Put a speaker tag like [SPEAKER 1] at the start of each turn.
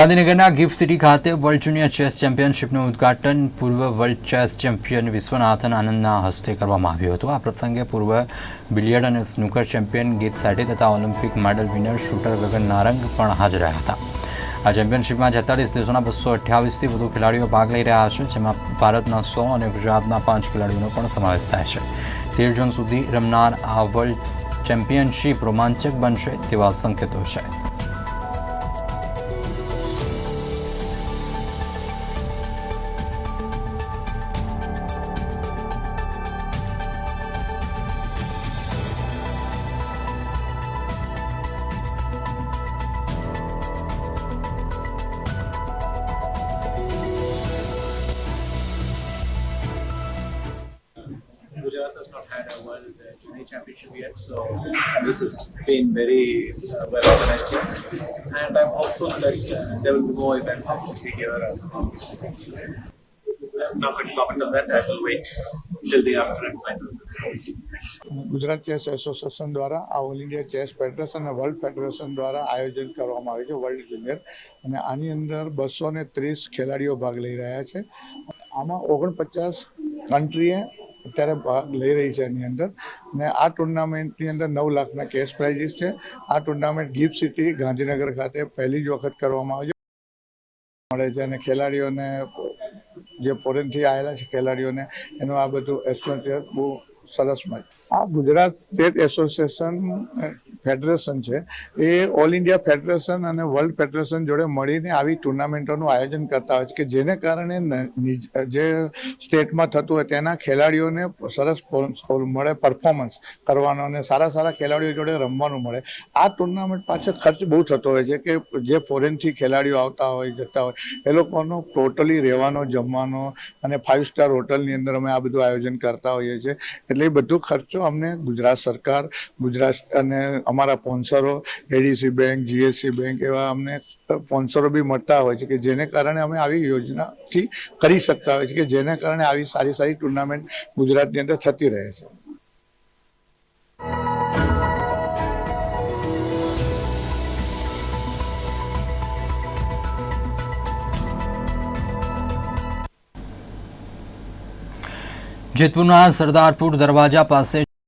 [SPEAKER 1] ગાંધીનગરના gift city ખાતે world junior chess ચેમ્પિયનશીપનું ઉદ્ઘાટન પૂર્વ વર્લ્ડ ચેસ ચેમ્પિયન વિશ્વનાથન આનંદના હસ્તે કરવામાં આવ્યું હતું. આ પ્રસંગે પૂર્વ બિલિયર્ડ અને સ્નૂકર ચેમ્પિયન ગીત સાટી તથા Olympic medal winner shooter Gagan Narang પણ હાજર રહ્યા હતા. આ ચેમ્પિયનશિપમાં છેતાલીસ દેશોના બસો અઠ્યાવીસથી વધુ ખેલાડીઓ ભાગ લઈ રહ્યા છે, જેમાં ભારતના સો અને ગુજરાતના પાંચ ખેલાડીઓનો પણ સમાવેશ થાય છે. તેર જૂન સુધી રમનાર આ વર્લ્ડ ચેમ્પિયનશિપ રોમાંચક બનશે તેવા સંકેતો છે.
[SPEAKER 2] Gujarat has not had a World uh, Junior Championship yet, so this has been very uh, well organized here. And I'm hopeful that uh, there will be more events actually here around the Not going to comment on that. I will wait till the after and find out the results.
[SPEAKER 3] Gujarat chess association દ્વારા આ all India chess federation અને world federation દ્વારા આયોજન કરવામાં આવ્યું છે world junior અને આની અંદર બસો ત્રીસ ખેલાડીઓ ભાગ લઈ રહ્યા છે આમાં ઓગણપચાસ કન્ટ્રીએ અત્યારે ભાગ લઈ રહી છે એની અંદર. ને આ ટુર્નામેન્ટની અંદર નવ લાખના કેશ પ્રાઇઝીસ છે. આ ટુર્નામેન્ટ ગિફ્ટ સિટી ગાંધીનગર ખાતે પહેલી જ વખત કરવામાં આવી મળે છે અને ખેલાડીઓને, જે ફોરેનથી આવેલા છે ખેલાડીઓને, એનું આ બધું એક્સપિરિયન્સ બહુ સરસ મળે. આ ગુજરાત સ્ટેટ એસોસિએશન ફેડરેશન છે, એ ઓલ ઇન્ડિયા ફેડરેશન અને વર્લ્ડ ફેડરેશન જોડે મળીને આવી ટુર્નામેન્ટોનું આયોજન કરતા હોય છે, કે જેને કારણે જે સ્ટેટમાં થતું હોય તેના ખેલાડીઓને સરસ મળે પરફોર્મન્સ કરવાનો અને સારા સારા ખેલાડીઓ જોડે રમવાનું મળે. આ ટુર્નામેન્ટ પાછળ ખર્ચ બહુ થતો હોય છે, કે જે ફોરેનથી ખેલાડીઓ આવતા હોય, જતા હોય, એ લોકોનો ટોટલી રહેવાનો, જમવાનો અને ફાઇવ સ્ટાર હોટલની અંદર અમે આ બધું આયોજન કરતા હોઈએ છીએ. એટલે એ બધો ખર્ચો અમને ગુજરાત સરકાર, ગુજરાત અને અમારા સ્પોન્સરો એડીસી બેંક જીએસસી બેંક એવા અમને સ્પોન્સરો બી મળતા હોય છે કે જેને કારણે અમે આવી યોજનાથી કરી શકતા હોય છે કે જેને કારણે આવી સારી સારી ટુર્નામેન્ટ ગુજરાતની અંદર થતી રહે છે.
[SPEAKER 1] જેતપુરના સરદારપુર દરવાજા પાસે